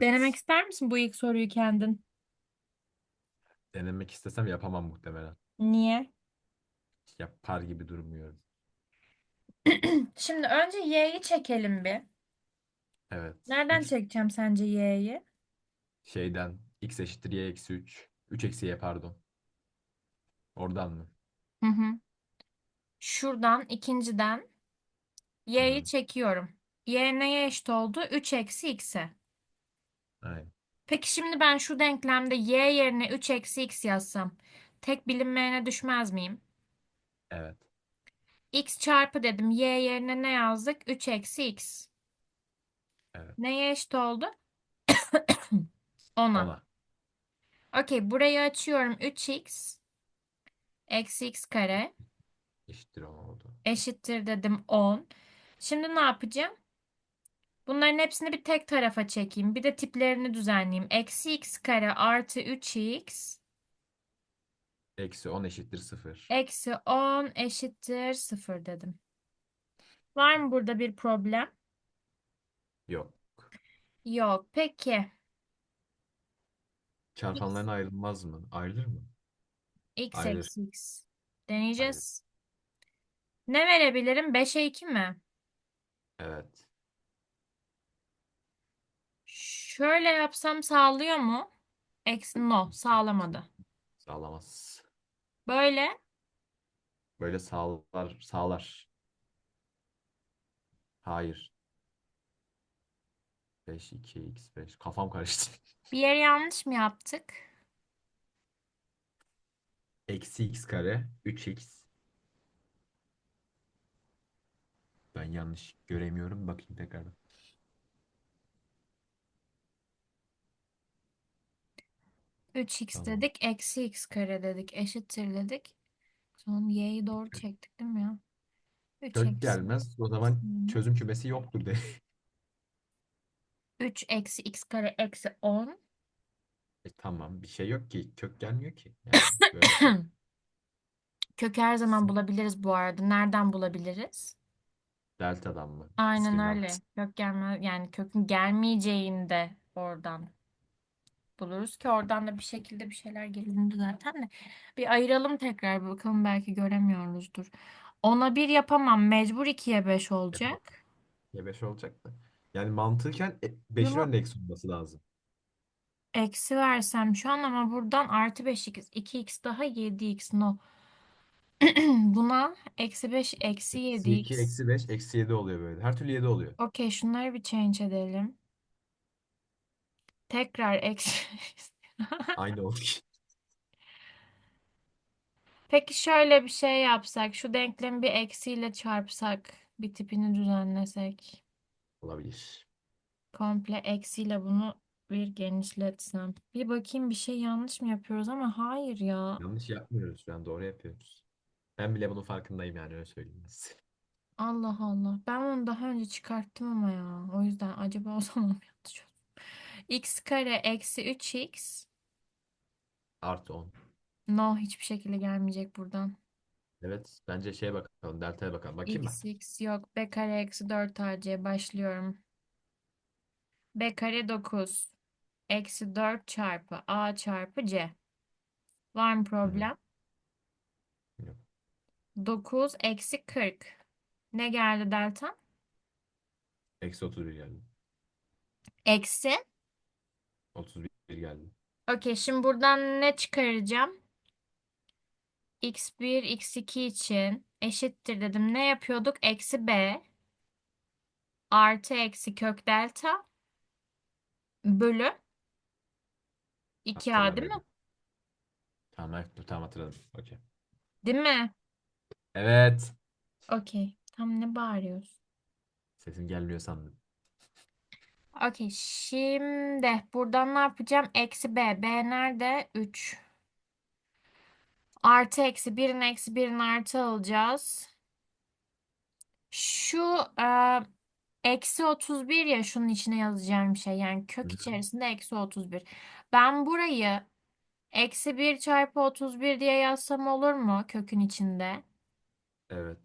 Denemek Evet. ister misin bu ilk soruyu kendin? Denemek istesem yapamam muhtemelen. Niye? Yapar gibi durmuyorum. Şimdi önce y'yi çekelim bir. Evet. Nereden 3 çekeceğim sence y'yi? şeyden x eşittir y eksi 3. 3 eksi y pardon. Oradan mı? Hı hı. Şuradan ikinciden y'yi Hı. çekiyorum. y neye eşit oldu? 3 eksi x'e. Aynen. Peki şimdi ben şu denklemde y yerine 3 eksi x yazsam tek bilinmeyene düşmez miyim? Evet. x çarpı dedim. y yerine ne yazdık? 3 eksi x. Evet. Neye eşit oldu? 10'a. Ona. Okey burayı açıyorum. 3x eksi x kare Eşittir 10 oldu. eşittir dedim 10. Şimdi ne yapacağım? Bunların hepsini bir tek tarafa çekeyim. Bir de tiplerini düzenleyeyim. Eksi x kare artı 3x Eksi 10 eşittir 0. eksi 10 eşittir 0 dedim. Var mı burada bir problem? Yok. Yok. Peki. X, Çarpanlarına ayrılmaz mı? Ayrılır mı? x Ayrılır. eksi x. Deneyeceğiz. Ne verebilirim? 5'e 2 mi? Evet. Şöyle yapsam sağlıyor mu? Eksi no sağlamadı. Sağlamaz. Böyle Böyle sağlar. Sağlar. Hayır. 5, 2, x 5. Kafam karıştı. bir yeri yanlış mı yaptık? Eksi x kare 3x. Ben yanlış göremiyorum. Bakayım tekrardan. 3x Tamam. dedik. Eksi x kare dedik. Eşittir dedik. Sonra y'yi doğru çektik değil mi ya? 3 Kök eksi gelmez. O zaman çözüm kümesi yoktur de. 3 eksi x kare eksi 10. E, tamam bir şey yok ki. Kök gelmiyor ki. Yani böyle Kök her zaman bulabiliriz bu arada. Nereden bulabiliriz? delta'dan mı? Aynen öyle. Kök gelmez yani kökün gelmeyeceğini de oradan buluruz ki oradan da bir şekilde bir şeyler gelindi zaten de. Bir ayıralım tekrar bakalım belki göremiyoruzdur. Ona bir yapamam. Mecbur 2'ye 5 Yapalım. olacak. Ya 5 olacak da. Yani mantıken 5'in Bunu önünde eksi olması lazım. eksi versem şu an ama buradan artı 5x. 2x daha 7x. No. Buna eksi 5 eksi Eksi 2, 7x. eksi 5, eksi 7 oluyor böyle. Her türlü 7 oluyor. Okey şunları bir change edelim. Tekrar eksi. Aynı oldu ki. Peki şöyle bir şey yapsak. Şu denklemi bir eksiyle çarpsak. Bir tipini düzenlesek. Olabilir. Komple eksiyle bunu bir genişletsem. Bir bakayım bir şey yanlış mı yapıyoruz ama hayır ya. Yanlış yapmıyoruz şu an. Doğru yapıyoruz. Ben bile bunun farkındayım yani öyle söyleyeyim size. Allah Allah. Ben onu daha önce çıkarttım ama ya. O yüzden acaba o zaman mı yanlış oldu? X kare eksi 3x. Artı 10. No hiçbir şekilde gelmeyecek buradan. Evet. Bence şeye bakalım. Delta'ya bakalım. Bakayım mı? x x yok. b kare eksi 4 ac başlıyorum. b kare 9. Eksi 4 çarpı a çarpı c. Var mı problem? Yok. 9 eksi 40. Ne geldi delta? Eksi 31 geldi. Eksi. 31 geldi. Okey şimdi buradan ne çıkaracağım? x1, x2 için eşittir dedim. Ne yapıyorduk? Eksi b artı eksi kök delta bölü 2a değil mi? Tamam, evet, tamam hatırladım. Okey. Değil mi? Evet. Okey. Tam ne bağırıyoruz? Sesim gelmiyor sandım. Okey. Şimdi buradan ne yapacağım? Eksi b. b nerede? 3. Artı eksi 1'in eksi 1'in artı alacağız. Şu e, eksi 31 ya şunun içine yazacağım şey. Yani kök içerisinde eksi 31. Ben burayı eksi 1 çarpı 31 diye yazsam olur mu kökün içinde? Evet.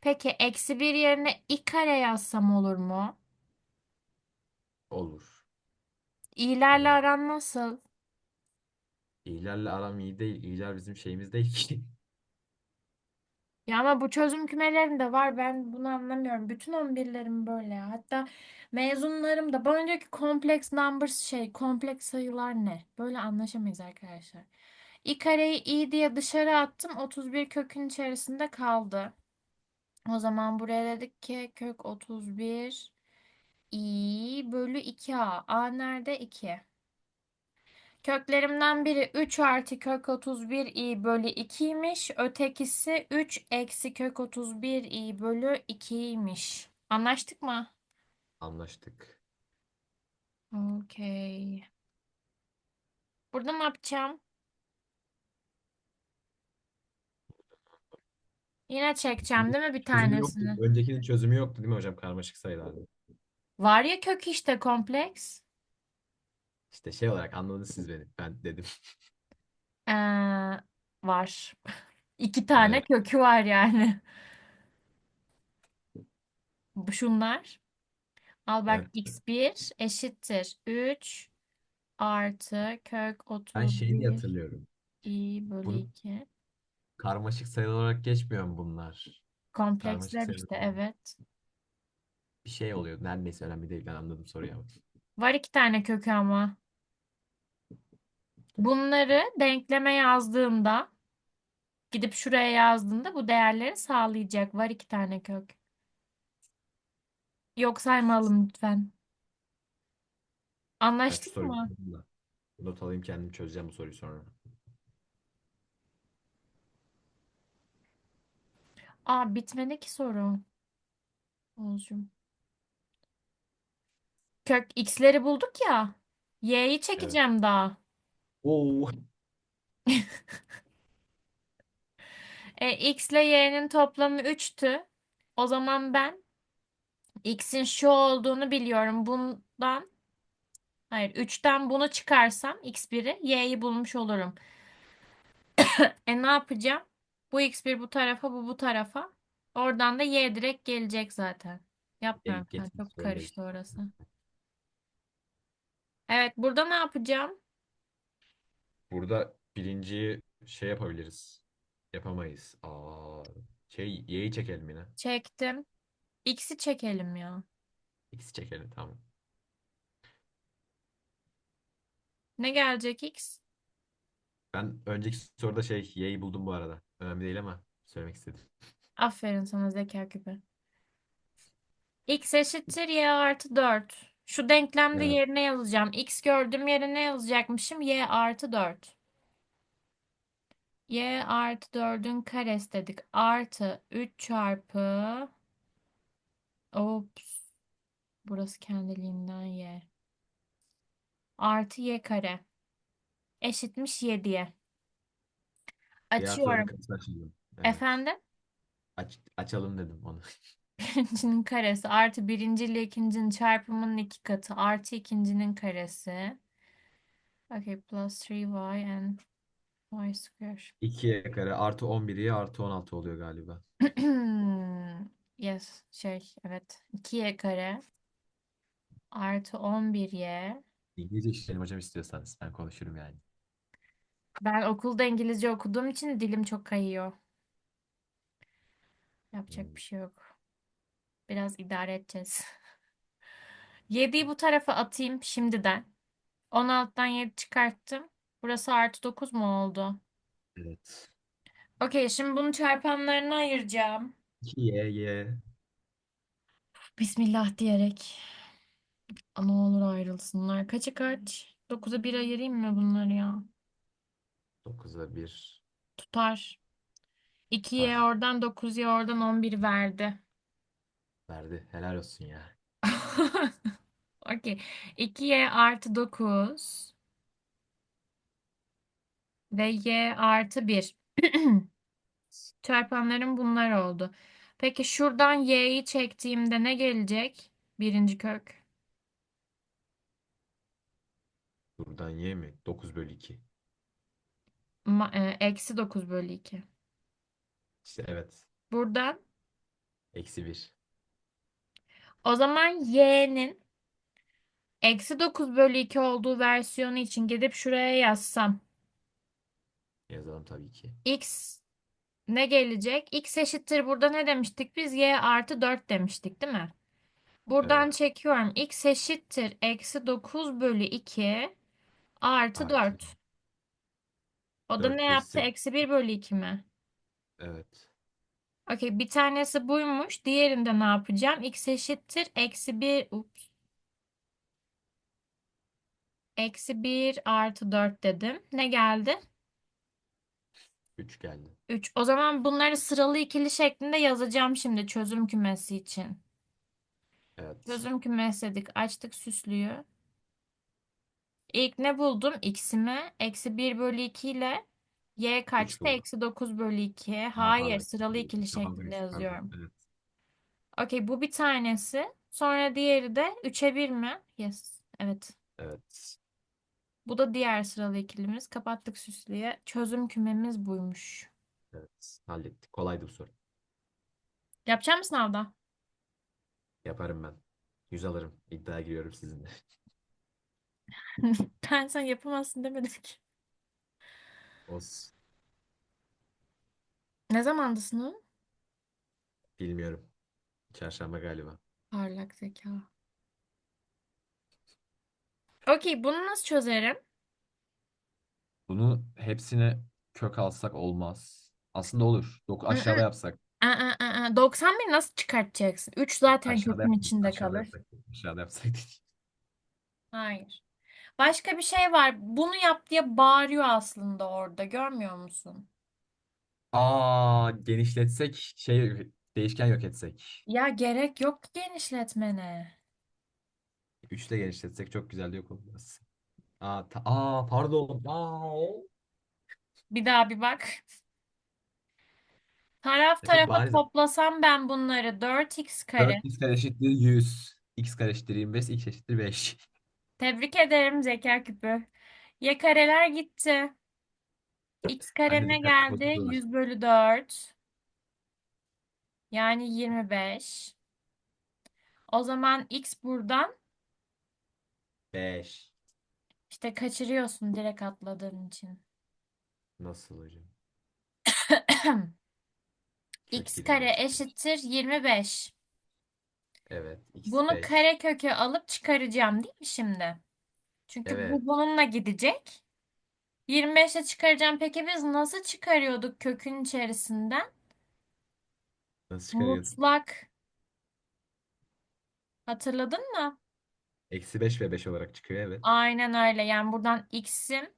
Peki eksi 1 yerine i kare yazsam olur mu? Olur. İyilerle Evet. aran nasıl? İyilerle aram iyi değil. İyiler bizim şeyimiz değil ki. Ya ama bu çözüm kümelerinde var. Ben bunu anlamıyorum. Bütün 11'lerim böyle. ya. Hatta mezunlarım da bana diyor ki kompleks numbers şey, kompleks sayılar ne? Böyle anlaşamayız arkadaşlar. i kareyi i diye dışarı attım. 31 kökün içerisinde kaldı. O zaman buraya dedik ki kök 31 i bölü 2a. a nerede? 2. Köklerimden biri 3 artı kök 31 i bölü 2'ymiş. Ötekisi 3 eksi kök 31 i bölü 2'ymiş. Anlaştık mı? Anlaştık. Okey. Burada ne yapacağım? Yine çekeceğim değil mi bir Çözümü yoktu. tanesini? Öncekinin çözümü yoktu değil mi hocam? Karmaşık sayılardı. Var ya kök işte kompleks. İşte şey olarak anladınız siz beni. Ben dedim. Ee, var. İki tane Evet. kökü var yani. Bu Şunlar. Al bak Evet. x1 eşittir 3 artı kök Ben şey diye 31 hatırlıyorum. i bölü Bunu 2. karmaşık sayılar olarak geçmiyor mu bunlar? Karmaşık Kompleksler sayılar işte olarak. evet. Bir şey oluyor. Neredeyse önemli değil. Ben anladım soruyu ama. Var iki tane kökü ama. Bunları denkleme yazdığımda gidip şuraya yazdığında bu değerleri sağlayacak. Var iki tane kök. Yok saymalım lütfen. Anlaştık mı? Not alayım kendim çözeceğim bu soruyu sonra. Aa bitmedi ki soru. Olsun. Kök x'leri bulduk ya. Y'yi Evet. çekeceğim daha. Oo. E, x ile y'nin toplamı 3'tü. O zaman ben x'in şu olduğunu biliyorum. Bundan hayır 3'ten bunu çıkarsam x1'i y'yi bulmuş olurum. E ne yapacağım? Bu x1 bu tarafa bu bu tarafa. Oradan da y direkt gelecek zaten. Yapmıyorum şu an. geçmiş Çok sorundayız. karıştı orası. Evet burada ne yapacağım? Burada birinciyi şey yapabiliriz. Yapamayız. Aa, şey y'yi çekelim yine. Çektim. X'i çekelim ya. X'i çekelim tamam. Ne gelecek x? Ben önceki soruda şey y'yi buldum bu arada. Önemli değil ama söylemek istedim. Aferin sana zeka küpü. X eşittir y artı 4. Şu denklemde Evet. yerine yazacağım. X gördüğüm yere ne yazacakmışım? Y artı 4. Y artı 4'ün karesi dedik. Artı 3 çarpı Ops. Burası kendiliğinden y. Artı y kare. Eşitmiş 7'ye. Y artı dördün Açıyorum. açalım. Evet. Efendim? Aç, açalım dedim onu. Birincinin karesi artı birinci ile ikincinin çarpımının iki katı artı ikincinin karesi. Okay, plus 3y and y square. 2y kare artı 11y artı 16 oluyor galiba. Yes, şey, evet. 2y kare artı 11y. İngilizce işleyelim hocam istiyorsanız. Ben konuşurum yani. Ben okulda İngilizce okuduğum için dilim çok kayıyor. Yapacak Hmm. bir şey yok. Biraz idare edeceğiz. 7'yi bu tarafa atayım şimdiden. 16'dan 7 çıkarttım. Burası artı 9 mu oldu? Evet. Okey, şimdi bunu çarpanlarına ayıracağım. 2y y Bismillah diyerek. Ne olur ayrılsınlar. Kaça kaç? 9'a 1 ayırayım mı bunları ya? 9'a 1 Tutar. 2'ye var. oradan 9'ya oradan 11 verdi. Verdi. Helal olsun ya. Okey. 2y artı 9 ve y artı 1. Çarpanlarım bunlar oldu. Peki şuradan y'yi çektiğimde ne gelecek? Birinci kök. Buradan y mi? 9 bölü 2. Ma- e, eksi 9 bölü 2. İşte evet. Buradan Eksi 1. o zaman y'nin Eksi 9 bölü 2 olduğu versiyonu için gidip şuraya yazsam. Yazalım tabii ki. X ne gelecek? X eşittir burada ne demiştik? Biz y artı 4 demiştik değil mi? Buradan Evet. çekiyorum. X eşittir. Eksi 9 bölü 2 artı Artı 4. O da ne 4 bölü yaptı? 8. Eksi 1 bölü 2 mi? Evet. Okey bir tanesi buymuş. Diğerinde ne yapacağım? X eşittir. Eksi 1. Ups. Eksi 1 artı 4 dedim. Ne geldi? 3 geldi. 3. O zaman bunları sıralı ikili şeklinde yazacağım şimdi çözüm kümesi için. Evet. Çözüm kümesi dedik. Açtık süslüyü. İlk ne buldum? X'imi. Eksi 1 bölü 2 ile y kaçtı? buldum. Eksi 9 bölü 2. Aa, Hayır. pardon. Sıralı ikili Tamam, şeklinde pardon. yazıyorum. Evet. Okey bu bir tanesi. Sonra diğeri de 3'e 1 mi? Yes. Evet. Evet. Bu da diğer sıralı ikilimiz. Kapattık süslüye. Çözüm kümemiz buymuş. Evet. Hallettik. Kolaydı bu soru. Yapacak mısın sınavda? Yaparım ben. 100 alırım. İddiaya giriyorum sizinle. Ben sen yapamazsın demedim ki. Olsun. Ne zamandı sınav? Bilmiyorum. Çarşamba galiba. Parlak zeka. Okey bunu nasıl çözerim? Bunu hepsine kök alsak olmaz. Aslında olur. Dok aşağıda Hı-hı. yapsak. Aa, aa, aa. 91 nasıl çıkartacaksın? 3 zaten Aşağıda kökün yapsak. içinde Aşağıda kalır. yapsak. Aşağıda yapsak. Hayır. Başka bir şey var. Bunu yap diye bağırıyor aslında orada. Görmüyor musun? Aa, genişletsek şey değişken yok etsek. Ya gerek yok genişletmene. 3 ile genişletsek çok güzel yok olmaz. Aa, ta- aa pardon. Aa, Bir daha bir bak. Taraf ya çok tarafa bariz. toplasam ben bunları 4x kare. 4x kare eşittir 100. x kare eşittir 25. x eşittir 5. Tebrik ederim zeka küpü. Y kareler gitti. X kare Anne ne dikkat geldi? bozuldular. 100 bölü 4. Yani 25. O zaman x buradan 5. işte kaçırıyorsun direkt atladığın için. Nasıl hocam? x Kök kare 25. eşittir 25. Evet. x Bunu 5. kare köke alıp çıkaracağım değil mi şimdi? Çünkü Evet. bu bununla gidecek. 25'e çıkaracağım. Peki biz nasıl çıkarıyorduk kökün içerisinden? Nasıl çıkarıyorduk? Mutlak. Hatırladın mı? Eksi 5 ve 5 olarak çıkıyor evet. Aynen öyle. Yani buradan x'im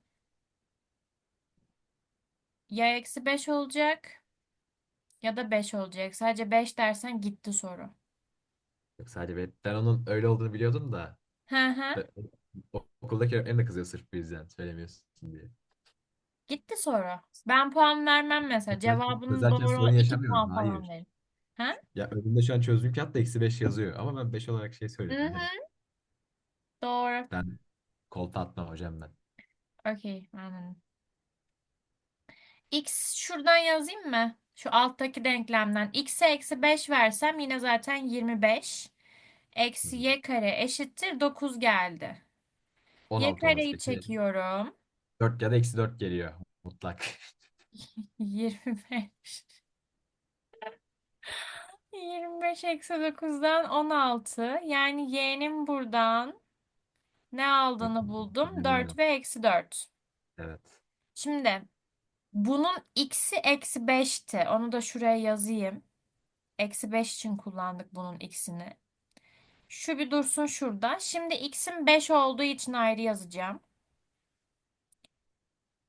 ya eksi 5 olacak ya da 5 olacak. Sadece 5 dersen gitti soru. Yok sadece ben, ben onun öyle olduğunu biliyordum da Hı hı. o- okuldaki öğretmenim de kızıyor sırf bu yüzden söylemiyorsun diye. Gitti soru. Ben puan vermem mesela. Cevabının çözerken doğru sorun 2 yaşamıyorum. puan falan Hayır. verin. Ha? Ya önümde şu an çözdüğüm kağıtta eksi 5 yazıyor. Ama ben 5 olarak şey Hı söyledim. hı. direkt. Doğru. Ben kolpa atmam hocam ben. Okey. Anladım. X şuradan yazayım mı? Şu alttaki denklemden. X'e eksi 5 versem yine zaten 25. Eksi y kare eşittir 9 geldi. Y 16 olması kareyi peki. çekiyorum. 4 ya da eksi 4 geliyor mutlak. 25. 25 eksi 9'dan 16. Yani y'nin buradan ne aldığını buldum. 4 ve eksi 4. Evet. Şimdi bunun x'i eksi 5'ti. Onu da şuraya yazayım. Eksi 5 için kullandık bunun x'ini. Şu bir dursun şurada. Şimdi x'im 5 olduğu için ayrı yazacağım.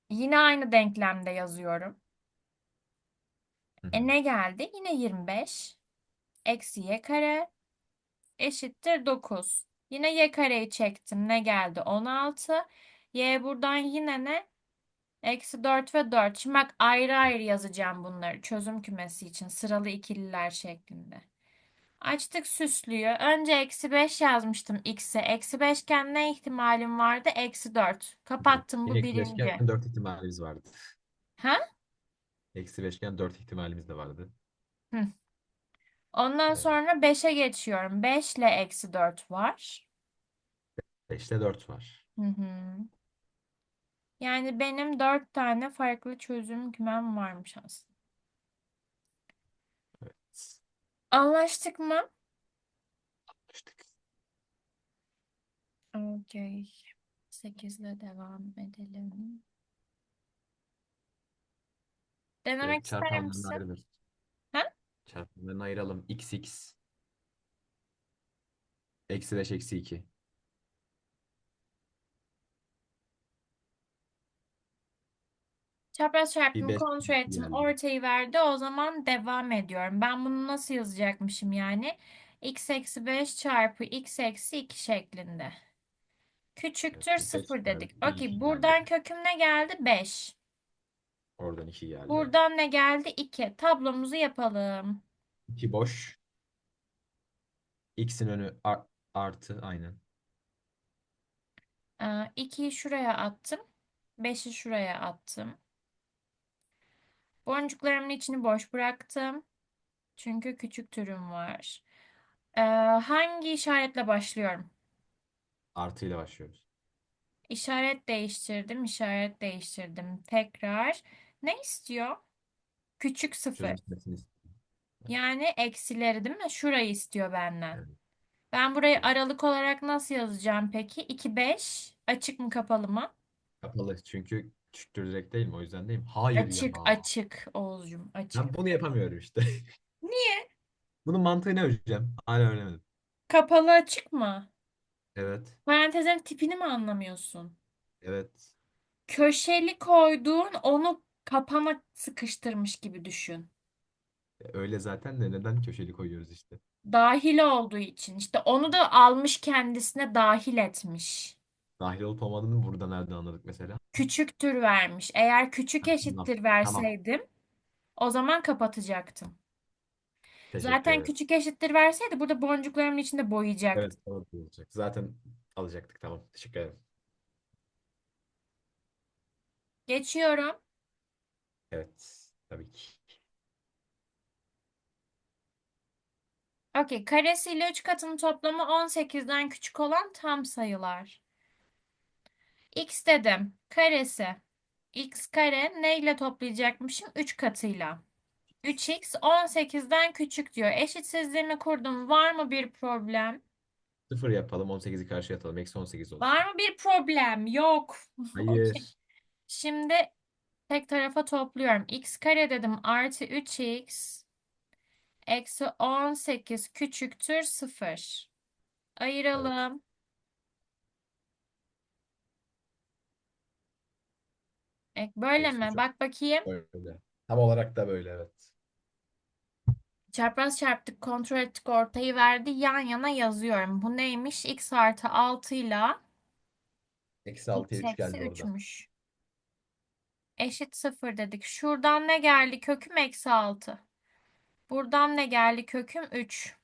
Yine aynı denklemde yazıyorum. Hı E ne geldi? Yine 25. Eksi y kare eşittir 9. Yine y kareyi çektim. Ne geldi? 16. Y buradan yine ne? Eksi 4 ve 4. Şimdi bak ayrı ayrı yazacağım bunları çözüm kümesi için. Sıralı ikililer şeklinde. Açtık süslüyü. Önce eksi 5 yazmıştım x'e. Eksi 5 iken ne ihtimalim vardı? Eksi 4. Kapattım bu eksi 5 birinci. iken 4 ihtimalimiz vardı. Ha? Eksi 5 iken 4 ihtimalimiz de vardı. Ondan Evet. sonra 5'e geçiyorum. 5 ile eksi 4 var. 5'te 4 var. Hı hı. Yani benim dört tane farklı çözüm kümem varmış aslında. Evet. Anlaştık mı? Anlaştık. Okey. 8 ile devam edelim. Denemek Direkt ister çarpanlarına misin? ayrılır. Ha? Çarpanlarını ayıralım. x x. Eksi 5 eksi 2. Çapraz Bir çarpımı 5 kontrol ettim. geldi. Ortayı verdi. O zaman devam ediyorum. Ben bunu nasıl yazacakmışım yani? x eksi 5 çarpı x eksi 2 şeklinde. Küçüktür Evet, bu 0 beş dedik. geldi, Okey. iki Buradan geldi. köküm ne geldi? 5. Oradan 2 geldi. Buradan ne geldi? 2. Tablomuzu yapalım. 2 boş. X'in önü ar- artı aynen. 2'yi şuraya attım. 5'i şuraya attım. Boncuklarımın içini boş bıraktım. Çünkü küçük türüm var. Ee, hangi işaretle başlıyorum? Artı ile başlıyoruz. İşaret değiştirdim, işaret değiştirdim. Tekrar. Ne istiyor? Küçük sıfır. Çözümlemesini istiyorum. Yani eksileri değil mi? Şurayı istiyor benden. Evet. Ben burayı aralık olarak nasıl yazacağım peki? 2, 5. Açık mı kapalı mı? Kapalı çünkü küçüktür direkt değil mi? O yüzden değil mi? Hayır Açık, ya. açık Oğuzcum, açık. Ben bunu yapamıyorum işte. Niye? Bunun mantığı ne hocam? Hala öğrenemedim. Kapalı açık mı? Evet. Parantezlerin tipini mi anlamıyorsun? Evet. Köşeli koyduğun onu kapana sıkıştırmış gibi düşün. E, Öyle zaten de neden köşeli koyuyoruz işte. Dahil olduğu için. İşte onu da almış kendisine dahil etmiş. Dahil olup olmadığını burada nereden anladık mesela? Küçüktür vermiş. Eğer küçük Ha, eşittir Tamam. Verseydim o zaman kapatacaktım. Teşekkür Zaten ederim. küçük eşittir verseydi burada boncuklarımın içinde boyayacaktım. Evet, doğru olacak. Zaten alacaktık. Tamam. Teşekkür ederim. Geçiyorum. Evet. Tabii ki. Okey. Karesi ile 3 katının toplamı 18'den küçük olan tam sayılar. X dedim. Karesi. X kare neyle toplayacakmışım? 3 katıyla. 3x 18'den küçük diyor. Eşitsizliğimi kurdum. Var mı bir problem? Sıfır yapalım. 18'i karşıya atalım. Eksi 18 olsun. Var mı bir problem? Yok. Okey. Hayır. Şimdi tek tarafa topluyorum. x kare dedim artı 3x eksi 18 küçüktür 0. Evet. Ayıralım. Ek böyle Eksi mi? 3 Bak bakayım. Böyle. Tam olarak da böyle evet. Çapraz çarptık, kontrol ettik, ortayı verdi. Yan yana yazıyorum. Bu neymiş? x artı 6 ile Eksi 6'ya x 3 eksi geldi orada. 3'müş. Eşit 0 dedik. Şuradan ne geldi? Köküm eksi 6. Buradan ne geldi? Köküm 3.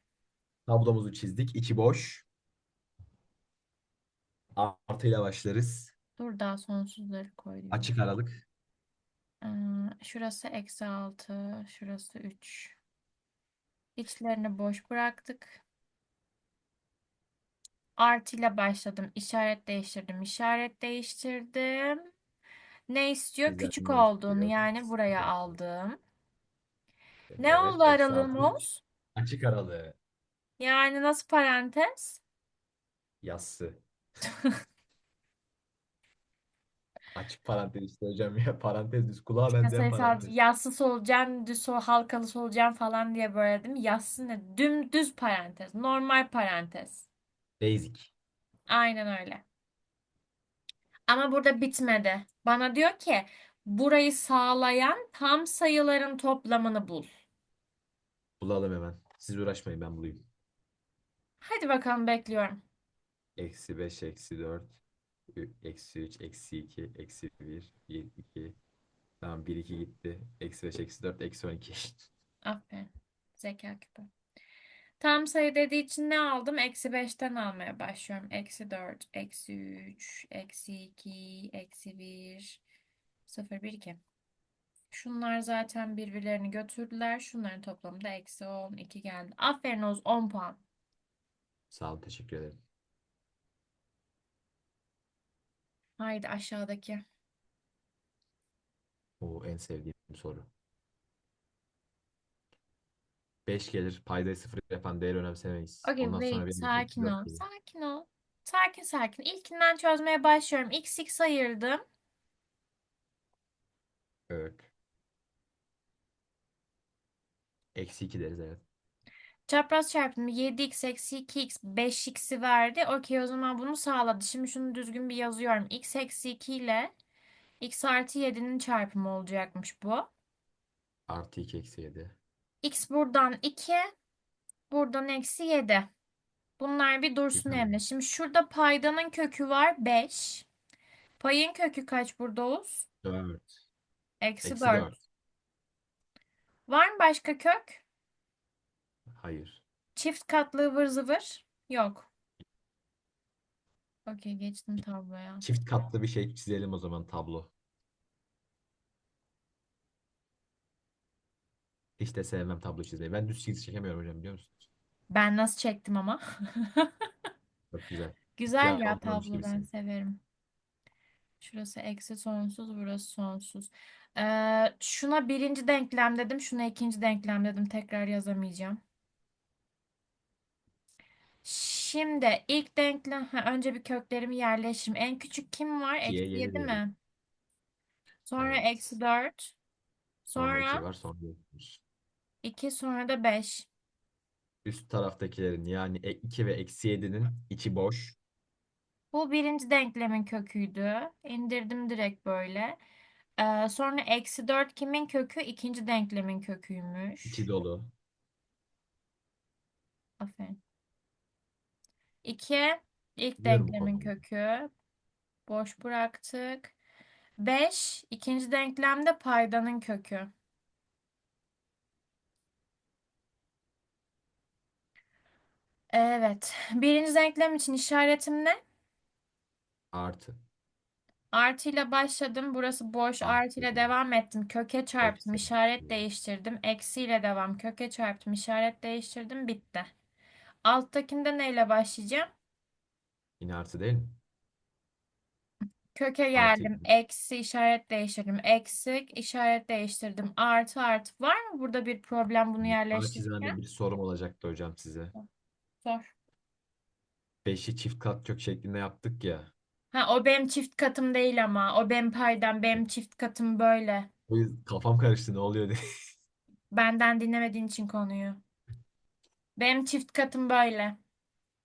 Tablomuzu çizdik. İçi boş. Artıyla başlarız. Dur daha sonsuzları koyayım. Açık aralık. Ee, şurası eksi 6. Şurası 3. İçlerini boş bıraktık. Artıyla başladım. İşaret değiştirdim. İşaret değiştirdim. Ne istiyor? Bizden Küçük ne olduğunu istiyor? yani buraya aldım. Ne Evet. oldu Eksi aralığım 6. Oğuz? Açık aralığı. Yani nasıl parantez? Yassı. Açık parantez işte hocam ya. Parantez düz kulağa benzeyen sayısal parantez. yassı solucan, düz sol, halkalı solucan falan diye böyle değil mi? Yassı ne? Dümdüz parantez. Normal parantez. Basic. Aynen öyle. Ama burada bitmedi. Bana diyor ki burayı sağlayan tam sayıların toplamını bul. Bulalım hemen. Siz uğraşmayın ben bulayım. Hadi bakalım bekliyorum. Eksi 5, eksi 4, ü- eksi 3, eksi 2, eksi 1, 1, 2. Tamam 1, 2 gitti. Eksi 5, eksi 4, eksi 12. Aferin. Zeka küpü. Tam sayı dediği için ne aldım? Eksi 5'ten almaya başlıyorum. Eksi 4, eksi 3, eksi 2, eksi 1, 0, 1, 2. Şunlar zaten birbirlerini götürdüler. Şunların toplamı da eksi 10, 2 geldi. Aferin Oğuz 10 puan. Sağ olun teşekkür ederim. Haydi aşağıdaki. O en sevdiğim soru. 5 gelir. Paydayı sıfır yapan değeri önemsemeyiz. Okay, Ondan sonra wait. benim Sakin 4 ol. gelir. Sakin ol. Sakin sakin. İlkinden çözmeye başlıyorum. X x ayırdım. Ök. Eksi 2 deriz evet. Çapraz çarpımı 7x eksi 2x 5x'i verdi. Okey o zaman bunu sağladı. Şimdi şunu düzgün bir yazıyorum. x eksi 2 ile x artı 7'nin çarpımı olacakmış bu. Artı 2 eksi 7. x buradan 2, buradan eksi 7. Bunlar bir dursun. Emre. Şimdi şurada paydanın kökü var 5. Payın kökü kaç burada Oğuz? 4. Eksi Eksi 4. 4. Var mı başka kök? Hayır. Çift katlı ıvır zıvır? Yok. Okey geçtim tabloya. Çift katlı bir şey çizelim o zaman tablo. Hiç de sevmem tablo çizmeyi. Ben düz çizgi çekemiyorum hocam biliyor musunuz? Ben nasıl çektim ama? Çok güzel. Güzel ya Planlamış tablo ben gibisin. severim. Şurası eksi sonsuz, burası sonsuz. Ee, şuna birinci denklem dedim, şuna ikinci denklem dedim. Tekrar yazamayacağım. Şimdi ilk denklem, ha, önce bir köklerimi yerleştireyim. En küçük kim var? 2'ye Eksi 7 7 diyelim. mi? Sonra Evet. eksi 4. Sonra 2 Sonra var sonra 7. 2, sonra da 5. Üst taraftakilerin yani 2 ve eksi 7'nin içi boş. Bu birinci denklemin köküydü. İndirdim direkt böyle. Ee, sonra eksi 4 kimin kökü? İkinci denklemin köküymüş. içi dolu. Aferin. 2 ilk Biliyorum denklemin konuyu. kökü. Boş bıraktık. 5 ikinci denklemde paydanın kökü. Evet. Birinci denklem için işaretim ne? Artı. Artıyla başladım. Burası boş. Artı. Artıyla devam ettim. Köke çarptım. Eksi. işaret değiştirdim. Eksiyle devam. Köke çarptım. işaret değiştirdim. Bitti. Alttakinde neyle başlayacağım? Yine artı değil mi? Köke Artı. geldim. Eksi işaret değiştirdim. Eksik işaret değiştirdim. Artı artı. Var mı burada bir problem bunu Naçizane yerleştirirken? bir sorum olacaktı hocam size. Sor. 5'i çift kat kök şeklinde yaptık ya. Ha o benim çift katım değil ama. O benim paydam. Benim çift katım böyle. O yüzden kafam karıştı ne oluyor diye. Benden dinlemediğin için konuyu. Benim çift katım böyle.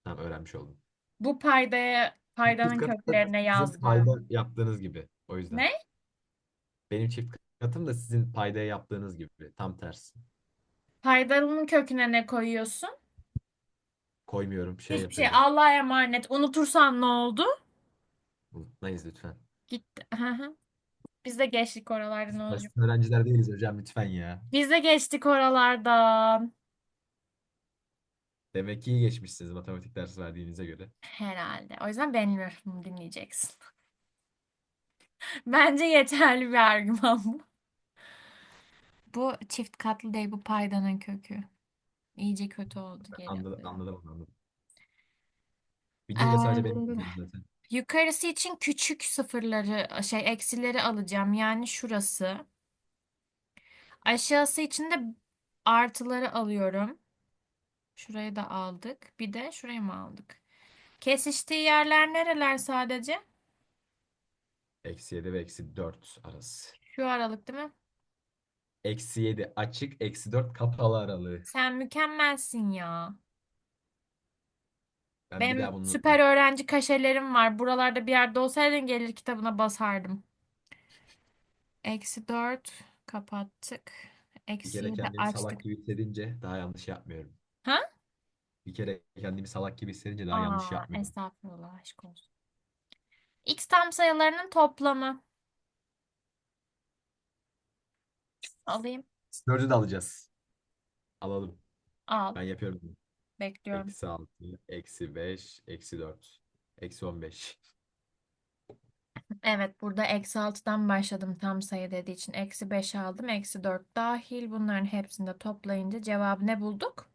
Tamam öğrenmiş oldum. Bu paydaya Çift paydanın katım da köklerine sizin yazdım. payda yaptığınız gibi. O yüzden. Ne? Benim çift katım da sizin paydaya yaptığınız gibi. Tam tersi. Paydanın köküne ne koyuyorsun? Koymuyorum. Şey Hiçbir şey. yapıyorum. Allah'a emanet. Unutursan ne oldu? Unutmayız lütfen. Gitti. Hı hı. Biz de geçtik oralardan ne olacak? Basit öğrenciler değiliz hocam lütfen ya. Biz de geçtik oralardan. Demek ki iyi geçmişsiniz matematik dersi verdiğinize göre. Herhalde. O yüzden beğenmiyorum dinleyeceksin. Bence yeterli bir argüman bu. Bu çift katlı değil, bu paydanın kökü. İyice kötü oldu geliyor. Anladım, anladım, anladım. Videoda sadece benim zaten. yukarısı için küçük sıfırları, şey eksileri alacağım. Yani şurası. Aşağısı için de artıları alıyorum. Şurayı da aldık. Bir de şurayı mı aldık? Kesiştiği yerler nereler sadece? Eksi 7 ve eksi 4 arası. Şu aralık değil mi? Eksi 7 açık, eksi 4 kapalı aralığı. Sen mükemmelsin ya. Ben bir daha Benim bunu süper öğrenci kaşelerim var. Buralarda bir yerde olsaydın gelir kitabına basardım. Eksi 4 kapattık. bir Eksi kere 7 kendimi salak açtık. gibi hissedince daha yanlış yapmıyorum. Ha? Bir kere kendimi salak gibi hissedince daha yanlış Aa, yapmıyorum. estağfurullah aşk olsun. X tam sayılarının toplamı. Alayım. 4'ü de alacağız. Alalım. Al. Ben yapıyorum. bunu. Bekliyorum. Eksi 6, eksi 5, eksi 4, eksi 15. Evet burada eksi 6'dan başladım tam sayı dediği için. Eksi 5 aldım. Eksi 4 dahil. Bunların hepsini de toplayınca cevabı ne bulduk?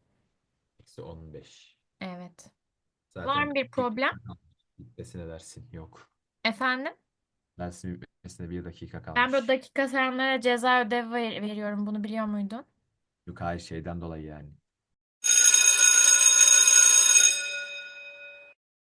Eksi 15. Evet. Var Zaten mı bir problem? gitmesine dersin. Yok. Efendim? Dersin bitmesine bir dakika Ben kalmış. böyle dakika sayanlara ceza ödevi ver- veriyorum. Bunu biliyor muydun? Yok hayır şeyden dolayı yani.